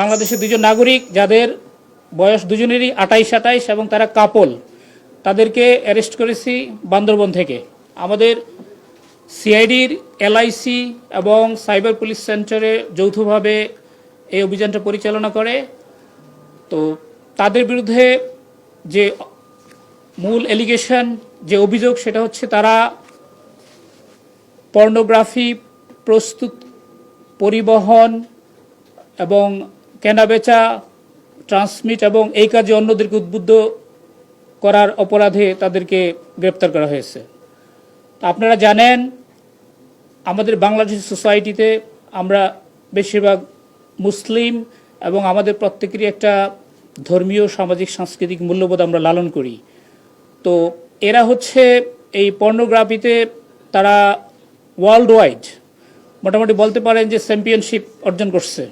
বাংলাদেশের দুজন নাগরিক যাদের বয়স দুজনেরই আটাইশ আটাইশ এবং তারা কাপল, তাদেরকে অ্যারেস্ট করেছি বান্দরবন থেকে। আমাদের সিআইডির এলআইসি এবং সাইবার পুলিশ সেন্টারে যৌথভাবে এই অভিযানটা পরিচালনা করে। তো তাদের বিরুদ্ধে যে মূল এলিগেশন যে অভিযোগ, সেটা হচ্ছে তারা পর্নোগ্রাফি প্রস্তুত পরিবহন এবং কেনাবেচা ট্রান্সমিট এবং এই কাজে অন্যদেরকে উদ্বুদ্ধ করার অপরাধে তাদেরকে গ্রেপ্তার করা হয়েছে। আপনারা জানেন, আমাদের বাংলাদেশ সোসাইটিতে আমরা বেশিরভাগ মুসলিম এবং আমাদের প্রত্যেকেরই একটা ধর্মীয়, সামাজিক, সাংস্কৃতিক মূল্যবোধ আমরা লালন করি। তো এরা হচ্ছে এই পর্নোগ্রাফিতে তারা ওয়ার্ল্ড ওয়াইড মোটামুটি বলতে পারেন যে চ্যাম্পিয়নশিপ অর্জন করছে।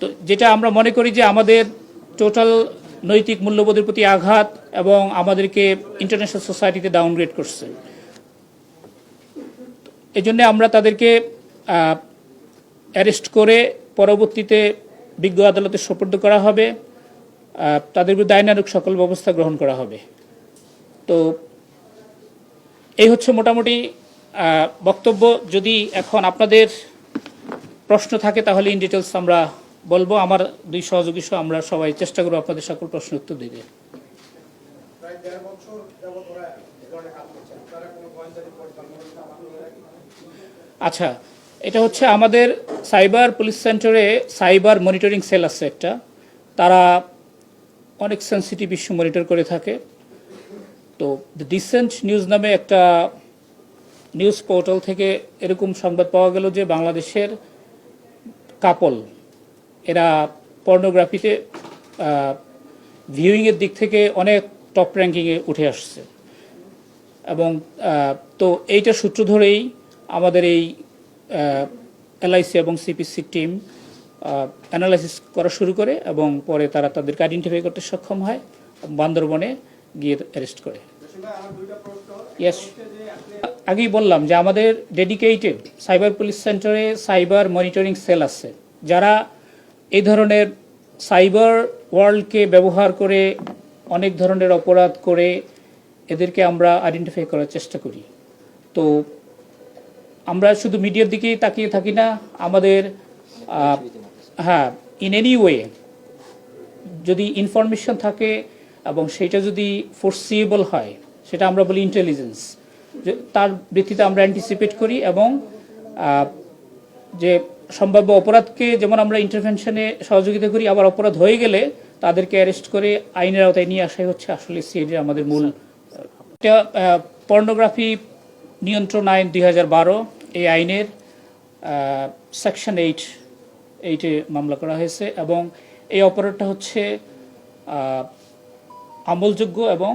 তো যেটা আমরা মনে করি যে আমাদের টোটাল নৈতিক মূল্যবোধের প্রতি আঘাত এবং আমাদেরকে ইন্টারন্যাশনাল সোসাইটিতে ডাউনগ্রেড করছে। এই জন্য আমরা তাদেরকে অ্যারেস্ট করে পরবর্তীতে বিজ্ঞ আদালতে সোপর্দ করা হবে তাদের বিরুদ্ধে আইনানুক সকল ব্যবস্থা গ্রহণ করা হবে। তো এই হচ্ছে মোটামুটি বক্তব্য। যদি এখন আপনাদের প্রশ্ন থাকে তাহলে ইন ডিটেলস আমরা বলব আমার দুই সহযোগী সহ আমরা সবাই চেষ্টা করব আপনাদের সকল প্রশ্ন উত্তর দিতে। আচ্ছা এটা হচ্ছে আমাদের সাইবার পুলিশ সেন্টারে সাইবার মনিটরিং সেল আছে একটা। তারা অনেক সেন্সিটিভ ইস্যু মনিটর করে থাকে। তো ডিসেন্ট নিউজ নামে একটা নিউজ পোর্টাল থেকে এরকম সংবাদ পাওয়া গেল যে বাংলাদেশের কাপল এরা পর্নোগ্রাফিতে ভিউইংয়ের দিক থেকে অনেক টপ র্যাঙ্কিংয়ে উঠে আসছে। এবং তো এইটা সূত্র ধরেই আমাদের এই এলআইসি এবং সিপিসি টিম অ্যানালাইসিস করা শুরু করে এবং পরে তারা তাদেরকে আইডেন্টিফাই করতে সক্ষম হয়, বান্দরবনে গিয়ে অ্যারেস্ট করে। ইয়েস আগেই বললাম যে আমাদের ডেডিকেটেড সাইবার পুলিশ সেন্টারে সাইবার মনিটরিং সেল আছে। যারা এই ধরনের সাইবার ওয়ার্ল্ডকে ব্যবহার করে অনেক ধরনের অপরাধ করে এদেরকে আমরা আইডেন্টিফাই করার চেষ্টা করি। তো আমরা শুধু মিডিয়ার দিকেই তাকিয়ে থাকি না, আমাদের হ্যাঁ ইন এনি ওয়ে যদি ইনফরমেশন থাকে এবং সেটা যদি ফোরসিয়েবল হয়, সেটা আমরা বলি ইন্টেলিজেন্স তার ভিত্তিতে আমরা অ্যান্টিসিপেট করি এবং যে সম্ভাব্য অপরাধকে যেমন আমরা ইন্টারভেনশনে সহযোগিতা করি, আবার অপরাধ হয়ে গেলে তাদেরকে অ্যারেস্ট করে আইনের আওতায় নিয়ে আসাই হচ্ছে আসলে সিএডি আমাদের মূল পর্নোগ্রাফি নিয়ন্ত্রণ আইন দুই হাজার বারো, এই আইনের সেকশন এইট এইটে মামলা করা হয়েছে এবং এই অপরাধটা হচ্ছে আমলযোগ্য এবং